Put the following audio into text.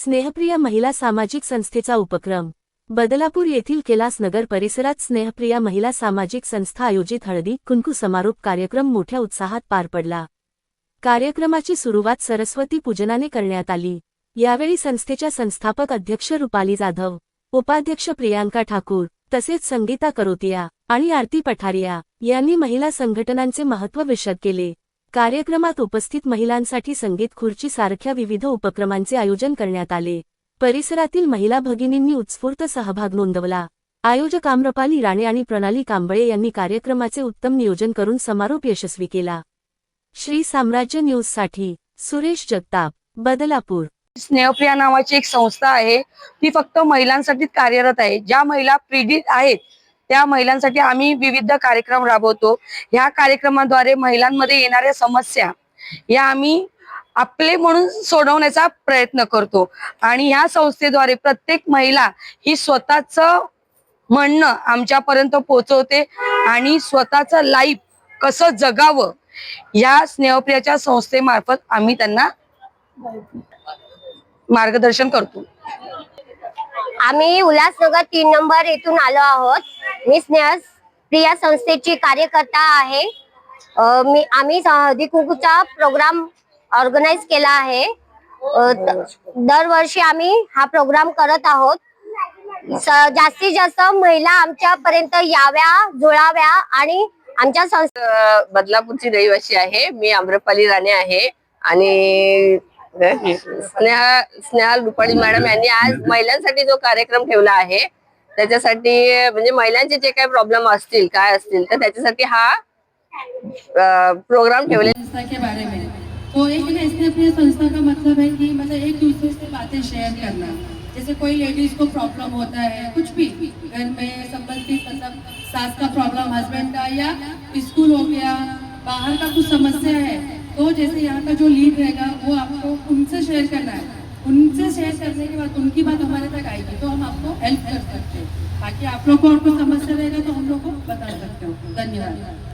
स्नेहप्रिया महिला सामाजिक संस्थेचा उपक्रम. बदलापूर येथील कैलास नगर परिसरात स्नेहप्रिया महिला सामाजिक संस्था आयोजित हळदी कुंकू समारोप कार्यक्रम मोठ्या उत्साहात पार पडला. कार्यक्रमाची सुरुवात सरस्वती पूजनाने करण्यात आली. यावेळी संस्थेच्या संस्थापक अध्यक्ष रुपाली जाधव उपाध्यक्ष प्रियांका ठाकूर तसेच संगीता करोतिया आणि आरती पठारिया यांनी महिला संघटनांचे महत्त्व विशद केले. कार्यक्रमात उपस्थित महिलांसाठी संगीत खुर्ची सारख्या विविध उपक्रमांचे आयोजन करण्यात आले. परिसरातील महिला भगिनींनी उत्स्फूर्त सहभाग नोंदवला. आयोजक आम्रपाली राणे आणि प्रणाली कांबळे यांनी कार्यक्रमाचे उत्तम नियोजन करून समारोप यशस्वी केला. श्री साम्राज्य न्यूजसाठी सुरेश जगताप बदलापूर. स्नेहप्रिया नावाची एक संस्था आहे. ती फक्त महिलांसाठी कार्यरत आहे. ज्या महिला पीडित आहेत त्या महिलांसाठी आम्ही विविध कार्यक्रम राबवतो. ह्या कार्यक्रमाद्वारे महिलांमध्ये येणाऱ्या समस्या या आम्ही आपले म्हणून सोडवण्याचा प्रयत्न करतो. आणि ह्या संस्थेद्वारे प्रत्येक महिला ही स्वतःच म्हणणं आमच्यापर्यंत पोहोचवते आणि स्वतःचं लाईफ कसं जगावं या स्नेहप्रियाच्या संस्थेमार्फत आम्ही त्यांना मार्गदर्शन करतो. आम्ही उल्हासनगर तीन नंबर येथून आलो आहोत. मी स्नेह प्रिया संस्थेची कार्यकर्ता आहे. मी आम्ही हळदी कुंकूचा प्रोग्राम ऑर्गनाईज केला आहे. दरवर्षी आम्ही हा प्रोग्राम करत आहोत. स- जास्तीत जास्त महिला आमच्यापर्यंत याव्या जुळाव्या आणि आमच्या संस्था बदलापूरची रहिवासी आहे. मी आम्रपाली राणे आहे. आणि स्नेहा स्नेहा रुपाली मॅडम यांनी आज महिलांसाठी जो कार्यक्रम ठेवला आहे त्याच्यासाठी, म्हणजे महिलांचे जे काही प्रॉब्लेम असतील, काय असतील, तर त्याच्यासाठी हा प्रोग्राम ठेवले तो एक इसने अपनी संस्था का मतलब है कि मतलब एक दूसरे से बातें शेयर करना। जैसे कोई लेडीज़ को प्रॉब्लम होता है, कुछ भी, घर में संबंधित मतलब सास का प्रॉब्लम हस्बैंड का, या स्कूल हो गया, बाहर का कुछ समस्या है तो जैसे यहाँ का जो लीड रहेगा, वो आपको उनसे शेयर करना है। उनसे शेयर करने के बाद उनकी बात हमारे तक आएगी तो हम आपको हेल्प कर सकते हैं। बाकी आप लोग को और कोई समस्या रहेगा तो हम लोग को बता सकते हो। धन्यवाद।